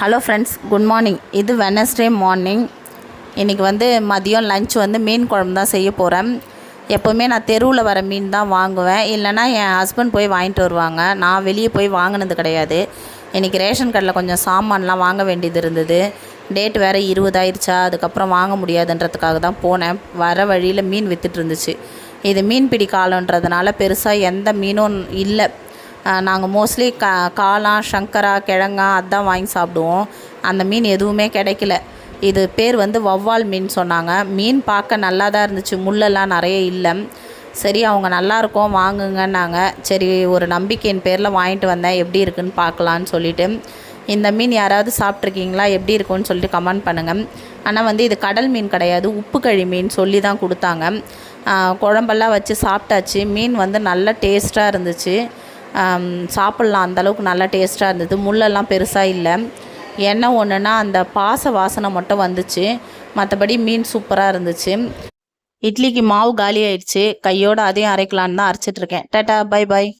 Hello friends good morning இது Wednesday morning இன்றைக்கி வந்து மதியம் லஞ்ச் வந்து மீன் குழம்பு தான் செய்ய போகிறேன் எப்போவுமே நான் தெருவில் வர மீன் தான் வாங்குவேன். இல்லைனா என் ஹஸ்பண்ட் போய் வாங்கிட்டு வருவாங்க. நான் வெளியே போய் வாங்கினது கிடையாது. இன்றைக்கி ரேஷன் கடையில் கொஞ்சம் சாமான்லாம் வாங்க வேண்டியது இருந்தது. டேட் வேறு இருபதாயிருச்சா அதுக்கப்புறம் வாங்க முடியாதுன்றதுக்காக தான் போனேன். வர வழியில் மீன் வித்துட்டு இருந்துச்சு. இது மீன் பிடி காலன்றதுனால பெருசாக எந்த மீனும் இல்லை. நாங்கள் மோஸ்ட்லி க காளான் சங்கரா கிழங்கா அதான் வாங்கி சாப்பிடுவோம். அந்த மீன் எதுவுமே கிடைக்கல. இது பேர் வந்து வவ்வால் மீன் சொன்னாங்க. மீன் பார்க்க நல்லா தான் இருந்துச்சு. முள்ளெல்லாம் நிறைய இல்லை. சரி அவங்க நல்லாயிருக்கும் வாங்குங்கன்னாங்க. சரி ஒரு நம்பிக்கையின் பேரில் வாங்கிட்டு வந்தேன். எப்படி இருக்குன்னு பார்க்கலான்னு சொல்லிட்டு. இந்த மீன் யாராவது சாப்பிட்ருக்கீங்களா எப்படி இருக்கும்னு சொல்லிட்டு கமெண்ட் பண்ணுங்கள் ஆனால் வந்து இது கடல் மீன் கிடையாது. உப்பு கழி மீன் சொல்லி தான் கொடுத்தாங்க குழம்பெல்லாம் வச்சு சாப்பிட்டாச்சு. மீன் வந்து நல்ல டேஸ்ட்டாக இருந்துச்சு. சாப்பிட்லாம். அந்தளவுக்கு நல்லா டேஸ்ட்டாக இருந்தது. முள்ளெல்லாம் பெருசாக இல்லை. என்ன ஒன்றுனா அந்த பாச வாசனை மட்டும் வந்துச்சு. மற்றபடி மீன் சூப்பராக இருந்துச்சு. இட்லிக்கு மாவு காலி ஆயிடுச்சு கையோடு அதையும் அரைக்கலான்னு தான் அரைச்சிட்ருக்கேன் டாட்டா பை பை